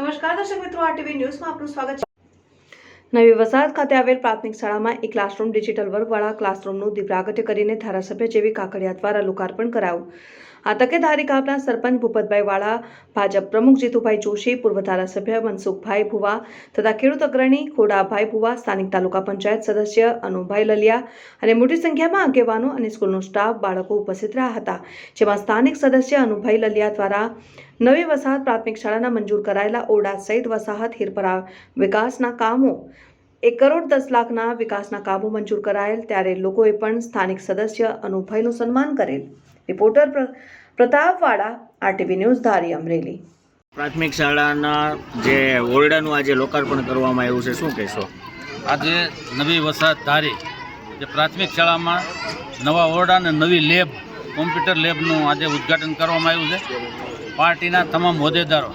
નમસ્કાર, દર્શક મિત્રો ટીવી ન્યૂઝમાં આપનું સ્વાગત છે. નવી વસાહત ખાતે આવેલ પ્રાથમિક શાળામાં એક ક્લાસરૂમ ડિજિટલ વર્ગવાળા ક્લાસરૂમનું દિવ્યાગટ્ય કરીને ધારાસભ્ય જેવી કાકડિયા દ્વારા લોકાર્પણ કરાયું. આ તકે ધારી ગામના સરપંચ ભૂપતભાઈ વાળા, ભાજપ પ્રમુખ જીતુભાઈ જોશી, પૂર્વ ધારાસભ્ય મનસુખભાઈ ભુવા તથા ખેડૂત અગ્રણી ખોડાભાઈ ભુવા, સ્થાનિક તાલુકા પંચાયત સદસ્ય અનુભાઈ લલિયા અને મોટી સંખ્યામાં આગેવાનો અને સ્કૂલનો સ્ટાફ બાળકો ઉપસ્થિત રહ્યા હતા, જેમાં સ્થાનિક સદસ્ય અનુભાઈ લલિયા દ્વારા નવી વસાહત પ્રાથમિક શાળાના મંજૂર કરાયેલા ઓરડા સહિત વસાહત હિરપરા વિકાસના કામો, એક કરોડ દસ લાખના વિકાસના કામો મંજૂર કરાયેલ, ત્યારે લોકોએ પણ સ્થાનિક સદસ્ય અનુભાઈનું સન્માન કરેલ. Reporter Pratapvada RTV news Dhari Amreli. પ્રાથમિક શાળાના જે ઓરડાનું આજે લોકાર્પણ કરવામાં આવ્યું છે શું કહેશો? આજે નવી વસાહત ધારી જે પ્રાથમિક શાળામાં નવા ઓરડા અને નવી લેબ કોમ્પ્યુટર લેબનું આજે ઉદ્ઘાટન કરવામાં આવ્યું છે. પાર્ટીના તમામ હોદ્દેદારો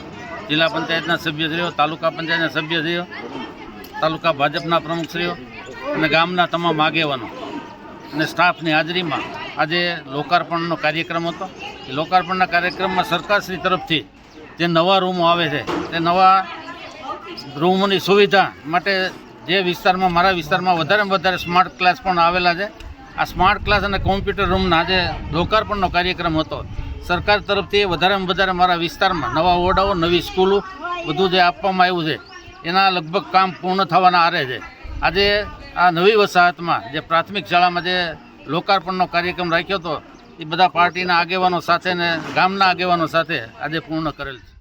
જિલ્લા પંચાયતના સભ્યશ્રીઓ તાલુકા પંચાયતના સભ્યશ્રીઓ તાલુકા ભાજપના પ્રમુખશ્રીઓ અને ગામના તમામ આગેવાનો અને સ્ટાફની હાજરીમાં આજે લોકાર્પણનો કાર્યક્રમ હતો. એ લોકાર્પણના કાર્યક્રમમાં સરકારશ્રી તરફથી જે નવા રૂમો આવે છે, તે નવા રૂમોની સુવિધા માટે જે વિસ્તારમાં, મારા વિસ્તારમાં વધારેમાં વધારે સ્માર્ટ ક્લાસ પણ આવેલા છે. આ સ્માર્ટ ક્લાસ અને કોમ્પ્યુટર રૂમના આજે લોકાર્પણનો કાર્યક્રમ હતો. સરકાર તરફથી વધારેમાં વધારે મારા વિસ્તારમાં નવા ઓરડાઓ, નવી સ્કૂલો બધું જે આપવામાં આવ્યું છે, એના લગભગ કામ પૂર્ણ થવાના આરે છે. આજે આ નવી વસાહતમાં જે પ્રાથમિક શાળામાં જે લોકાર્પણનો કાર્યક્રમ રાખ્યો હતો, એ બધા પાર્ટીના આગેવાનો સાથે ને ગામના આગેવાનો સાથે આજે પૂર્ણ કરેલ છે.